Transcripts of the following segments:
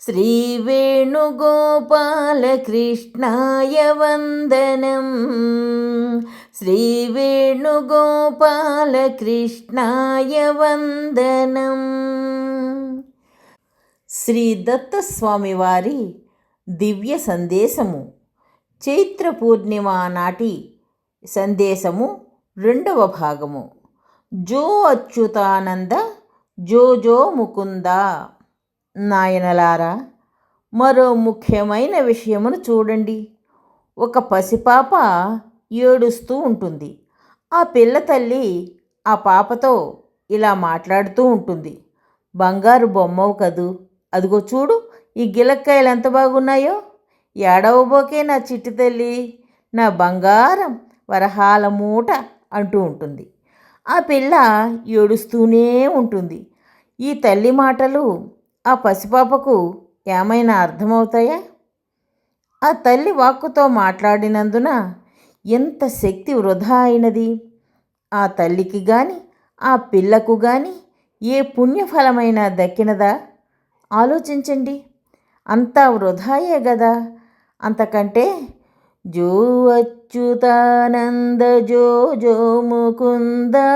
श्रीवेणुगोपालकृष्णाय वन्दनम् శ్రీవేణుగోపాలకృష్ణాయ వందనం శ్రీ దత్తస్వామి వారి దివ్య సందేశము చైత్ర పూర్ణిమ నాటి సందేశము రెండవ భాగము జో అచ్యుతానంద జో జో ముకుంద నాయనలారా మరో ముఖ్యమైన విషయమును చూడండి. ఒక పసిపాప ఏడుస్తూ ఉంటుంది. ఆ పిల్ల తల్లి ఆ పాపతో ఇలా మాట్లాడుతూ ఉంటుంది. బంగారు బొమ్మవు కదూ? అదిగో చూడు ఈ గిలక్కాయలు ఎంత బాగున్నాయో? ఏడవబోకే నా చిట్టి తల్లి నా బంగారం వరహాల మూట అంటూ ఉంటుంది. ఆ పిల్ల ఏడుస్తూనే ఉంటుంది. ఈ తల్లి మాటలు ఆ పసిపాపకు ఏమైనా అర్థమవుతాయా? ఆ తల్లి వాక్కుతో మాట్లాడినందున ఎంత శక్తి వృధా అయినది. ఆ తల్లికి గాని ఆ పిల్లకు గాని ఏ పుణ్యఫలమైనా దక్కినదా? ఆలోచించండి. అంతా వృధాయే కదా అంతకంటే జో అచ్యుతానంద జో జో ముకుందా.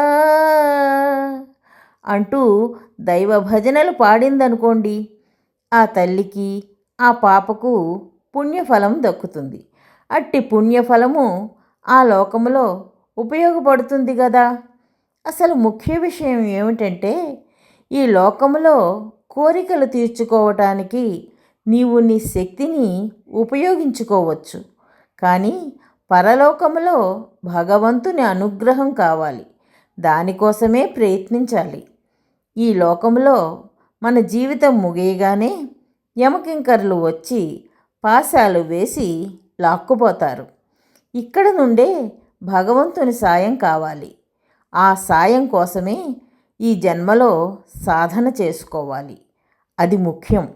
అంటూ దైవ భజనలు పాడిందనుకోండి. ఆ తల్లికి ఆ పాపకు పుణ్యఫలం దక్కుతుంది. అట్టి పుణ్యఫలము ఆ లోకములో ఉపయోగపడుతుంది కదా అసలు ముఖ్య విషయం ఏమిటంటే ఈ లోకములో కోరికలు తీర్చుకోవటానికి నీవు నీ శక్తిని ఉపయోగించుకోవచ్చు. కానీ పరలోకములో భగవంతుని అనుగ్రహం కావాలి. దానికోసమే ప్రయత్నించాలి. ఈ లోకంలో మన జీవితం ముగియగానే యమకింకర్లు వచ్చి పాశాలు వేసి లాక్కుపోతారు. ఇక్కడ నుండే భగవంతుని సాయం కావాలి. ఆ సాయం కోసమే ఈ జన్మలో సాధన చేసుకోవాలి. అది ముఖ్యం.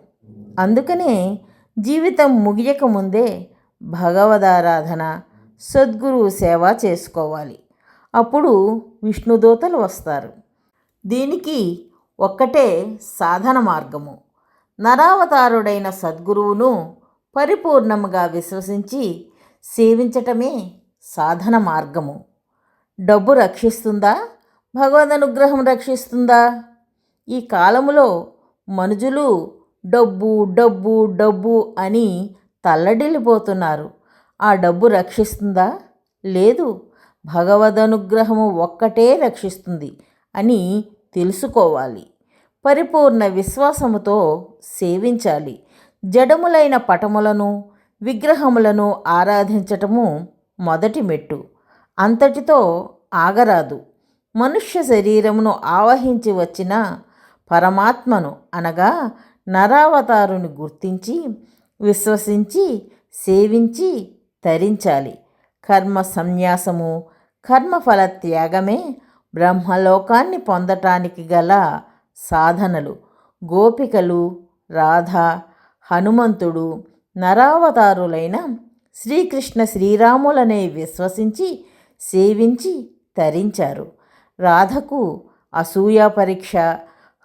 అందుకనే జీవితం ముగియక ముందే భగవదారాధన సద్గురువు సేవ చేసుకోవాలి. అప్పుడు విష్ణుదూతలు వస్తారు. దీనికి ఒక్కటే సాధన మార్గము. నరావతారుడైన సద్గురువును పరిపూర్ణముగా విశ్వసించి సేవించటమే సాధన మార్గము. డబ్బు రక్షిస్తుందా? భగవద్ అనుగ్రహం రక్షిస్తుందా? ఈ కాలములో మనుజులు డబ్బు డబ్బు డబ్బు అని తల్లడిల్లిపోతున్నారు. ఆ డబ్బు రక్షిస్తుందా? లేదు. భగవద్ అనుగ్రహము ఒక్కటే రక్షిస్తుంది అని తెలుసుకోవాలి. పరిపూర్ణ విశ్వాసముతో సేవించాలి. జడములైన పటములను విగ్రహములను ఆరాధించటము మొదటి మెట్టు. అంతటితో ఆగరాదు. మనుష్య శరీరమును ఆవహించి వచ్చిన పరమాత్మను అనగా నరావతారుని గుర్తించి విశ్వసించి సేవించి తరించాలి. కర్మ సన్యాసము కర్మఫల త్యాగమే బ్రహ్మలోకాన్ని పొందటానికి గల సాధనలు. గోపికలు రాధ హనుమంతుడు నరావతారులైన శ్రీకృష్ణ శ్రీరాములనే విశ్వసించి సేవించి తరించారు. రాధకు అసూయ పరీక్ష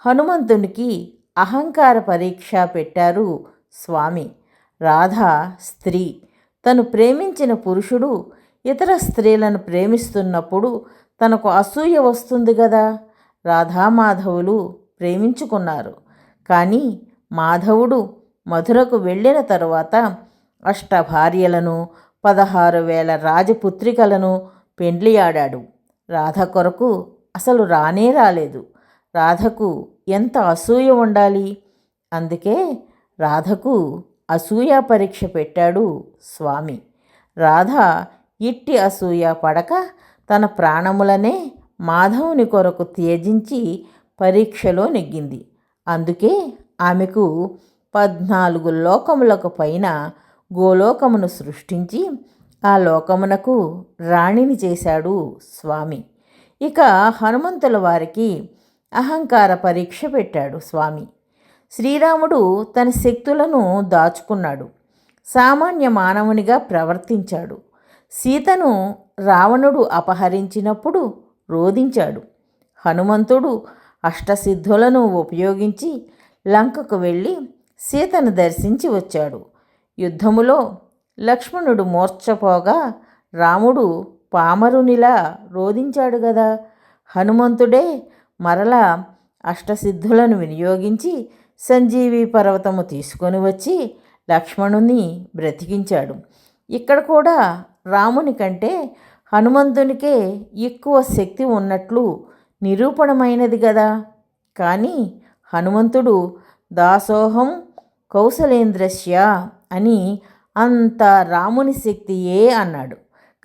హనుమంతునికి అహంకార పరీక్ష పెట్టారు స్వామి. రాధ స్త్రీ. తను ప్రేమించిన పురుషుడు ఇతర స్త్రీలను ప్రేమిస్తున్నప్పుడు తనకు అసూయ వస్తుంది కదా రాధామాధవులు ప్రేమించుకున్నారు. కానీ మాధవుడు మధురకు వెళ్ళిన తరువాత అష్టభార్యలను పదహారు వేల రాజపుత్రికలను పెండ్లియాడాడు. రాధ కొరకు అసలు రానే రాలేదు. రాధకు ఎంత అసూయ ఉండాలి? అందుకే రాధకు అసూయ పరీక్ష పెట్టాడు స్వామి. రాధ ఇట్టి అసూయ పడక తన ప్రాణములనే మాధవుని కొరకు త్యజించి పరీక్షలో నెగ్గింది. అందుకే ఆమెకు పద్నాలుగు లోకములకు పైన గోలోకమును సృష్టించి ఆ లోకమునకు రాణిని చేశాడు స్వామి. ఇక హనుమంతుల వారికి అహంకార పరీక్ష పెట్టాడు స్వామి. శ్రీరాముడు తన శక్తులను దాచుకున్నాడు. సామాన్య మానవునిగా ప్రవర్తించాడు. సీతను రావణుడు అపహరించినప్పుడు రోధించాడు. హనుమంతుడు అష్టసిద్ధులను ఉపయోగించి లంకకు వెళ్ళి సీతను దర్శించి వచ్చాడు. యుద్ధములో లక్ష్మణుడు మూర్ఛపోగా రాముడు పామరునిలా రోధించాడు గదా. హనుమంతుడే మరలా అష్టసిద్ధులను వినియోగించి సంజీవి పర్వతము తీసుకొని వచ్చి లక్ష్మణుని బ్రతికించాడు. ఇక్కడ కూడా రాముని కంటే హనుమంతునికే ఎక్కువ శక్తి ఉన్నట్లు నిరూపణమైనది కదా కానీ హనుమంతుడు దాసోహం కౌశలేంద్రస్య అని అంత రాముని శక్తియే అన్నాడు.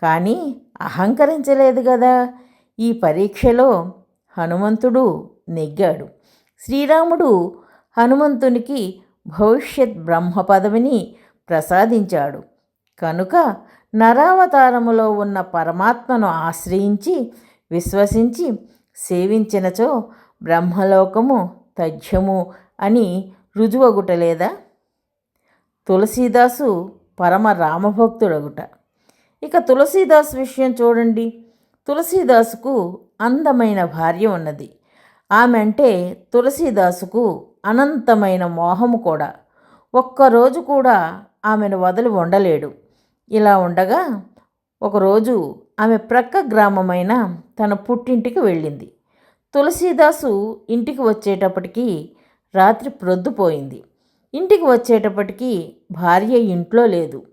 కానీ అహంకరించలేదు కదా ఈ పరీక్షలో హనుమంతుడు నెగ్గాడు. శ్రీరాముడు హనుమంతునికి భవిష్యత్ బ్రహ్మ పదవిని ప్రసాదించాడు. కనుక నరావతారములో ఉన్న పరమాత్మను ఆశ్రయించి విశ్వసించి సేవించినచో బ్రహ్మలోకము తథ్యము అని రుజువగుటలేదా? తులసీదాసు పరమ రామభక్తుడగుట. ఇక తులసీదాస్ విషయం చూడండి. తులసీదాసుకు అందమైన భార్య ఉన్నది. ఆమె అంటే తులసీదాసుకు అనంతమైన మోహము కూడా. ఒక్కరోజు కూడా ఆమెను వదిలి ఉండలేడు. ఇలా ఉండగా ఒకరోజు ఆమె ప్రక్క గ్రామమైన తన పుట్టింటికి వెళ్ళింది. తులసీదాసు ఇంటికి వచ్చేటప్పటికి రాత్రి ప్రొద్దుపోయింది. ఇంటికి వచ్చేటప్పటికి భార్య ఇంట్లో లేదు.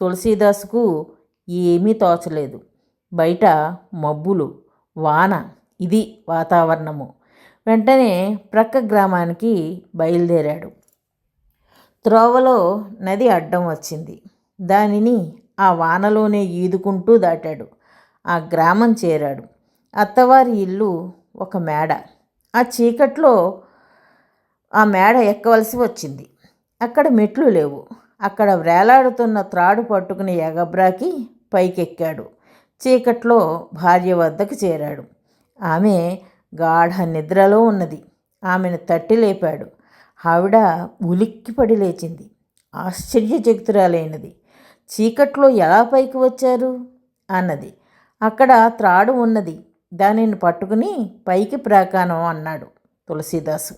తులసీదాసుకు ఏమీ తోచలేదు. బయట మబ్బులు వాన ఇది వాతావరణము. వెంటనే ప్రక్క గ్రామానికి బయలుదేరాడు. త్రోవలో నది అడ్డం వచ్చింది. దానిని ఆ వానలోనే ఈదుకుంటూ దాటాడు. ఆ గ్రామం చేరాడు. అత్తవారి ఇల్లు ఒక మేడ. ఆ చీకట్లో ఆ మేడ ఎక్కవలసి వచ్చింది. అక్కడ మెట్లు లేవు. అక్కడ వేలాడుతున్న త్రాడు పట్టుకుని ఎగబ్రాకి పైకెక్కాడు. చీకట్లో భార్య వద్దకు చేరాడు. ఆమె గాఢ నిద్రలో ఉన్నది. ఆమెను తట్టి లేపాడు. ఆవిడ ఉలిక్కిపడి లేచింది. ఆశ్చర్యచకితురాలైనది. చీకట్లో ఎలా పైకి వచ్చారు? అన్నది. అక్కడ త్రాడు ఉన్నది. దానిని పట్టుకుని పైకి ప్రాకానం అన్నాడు తులసీదాసు.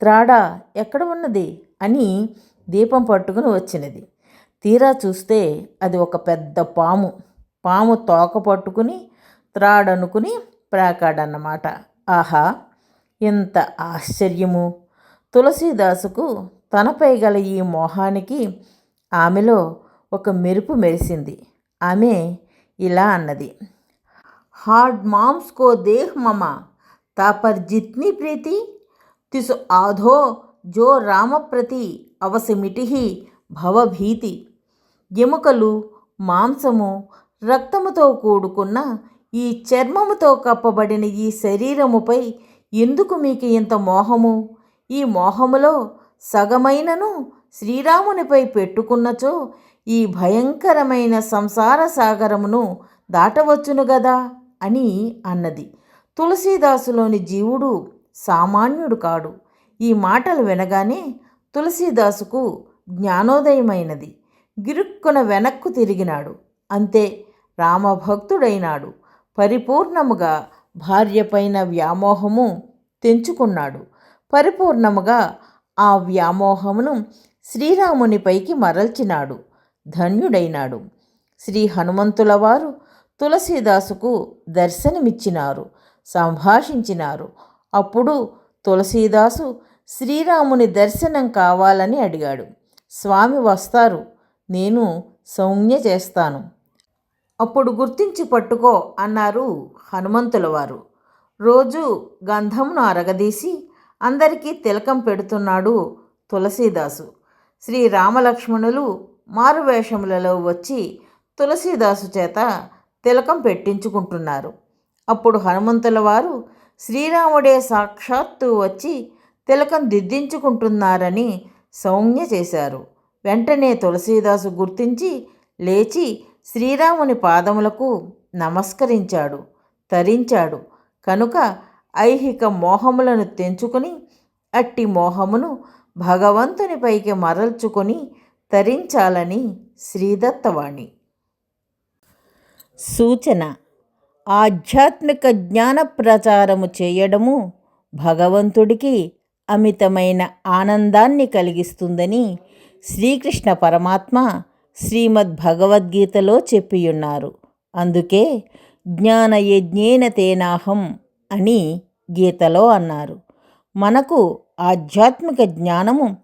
త్రాడ ఎక్కడ ఉన్నది? అని దీపం పట్టుకుని వచ్చినది. తీరా చూస్తే అది ఒక పెద్ద పాము. పాము తోక పట్టుకుని త్రాడనుకుని ప్రాకాడన్నమాట. ఆహా! ఎంత ఆశ్చర్యము! తులసీదాసుకు తనపై గల ఈ మోహానికి ఆమెలో ఒక మెరుపు మెరిసింది. ఆమె ఇలా అన్నది. హార్డ్ మామ్స్ కో దేహ్ మమ తాపర్ జిత్ని ప్రీతి తిసు ఆధో జో రామ ప్రతి అవసమిటిహి భవభీతి ఎముకలు మాంసము రక్తముతో కూడుకున్న ఈ చర్మముతో కప్పబడిన ఈ శరీరముపై ఎందుకు మీకు ఇంత మోహము? ఈ మోహములో సగమైనను శ్రీరామునిపై పెట్టుకున్నచో ఈ భయంకరమైన సంసార సాగరమును దాటవచ్చును గదా? అని అన్నది. తులసీదాసులోని జీవుడు సామాన్యుడు కాడు. ఈ మాటలు వినగానే తులసీదాసుకు జ్ఞానోదయమైనది. గిరుక్కున వెనక్కు తిరిగినాడు. అంతే రామభక్తుడైనాడు. పరిపూర్ణముగా భార్యపైన వ్యామోహము తెంచుకున్నాడు. పరిపూర్ణముగా ఆ వ్యామోహమును శ్రీరామునిపైకి మరల్చినాడు. ధన్యుడైనాడు. శ్రీ హనుమంతుల వారు తులసీదాసుకు దర్శనమిచ్చినారు సంభాషించినారు. అప్పుడు తులసీదాసు శ్రీరాముని దర్శనం కావాలని అడిగాడు. స్వామి వస్తారు నేను సౌజ్ఞ చేస్తాను. అప్పుడు గుర్తించి పట్టుకో అన్నారు హనుమంతుల వారు రోజు గంధమును అరగదీసి అందరికీ తిలకం పెడుతున్నాడు తులసీదాసు. శ్రీ రామలక్ష్మణులు మారువేషములలో వచ్చి తులసీదాసు చేత తిలకం పెట్టించుకుంటున్నారు. అప్పుడు హనుమంతుల వారు శ్రీరాముడే సాక్షాత్తు వచ్చి తిలకం దిద్దించుకుంటున్నారని సౌజ్ఞ చేశారు. వెంటనే తులసీదాసు గుర్తించి లేచి శ్రీరాముని పాదములకు నమస్కరించాడు తరించాడు. కనుక ఐహిక మోహములను తెంచుకొని అట్టి మోహమును భగవంతునిపైకి మరల్చుకొని తరించాలని శ్రీదత్తవాణి. సూచన ఆధ్యాత్మిక జ్ఞాన ప్రచారము చేయడము భగవంతుడికి అమితమైన ఆనందాన్ని కలిగిస్తుందని శ్రీకృష్ణ పరమాత్మ శ్రీమద్ భగవద్గీతలో చెప్పియున్నారు. అందుకే జ్ఞానయజ్ఞేన తేనాహం అని గీతలో అన్నారు. మనకు ఆధ్యాత్మిక జ్ఞానము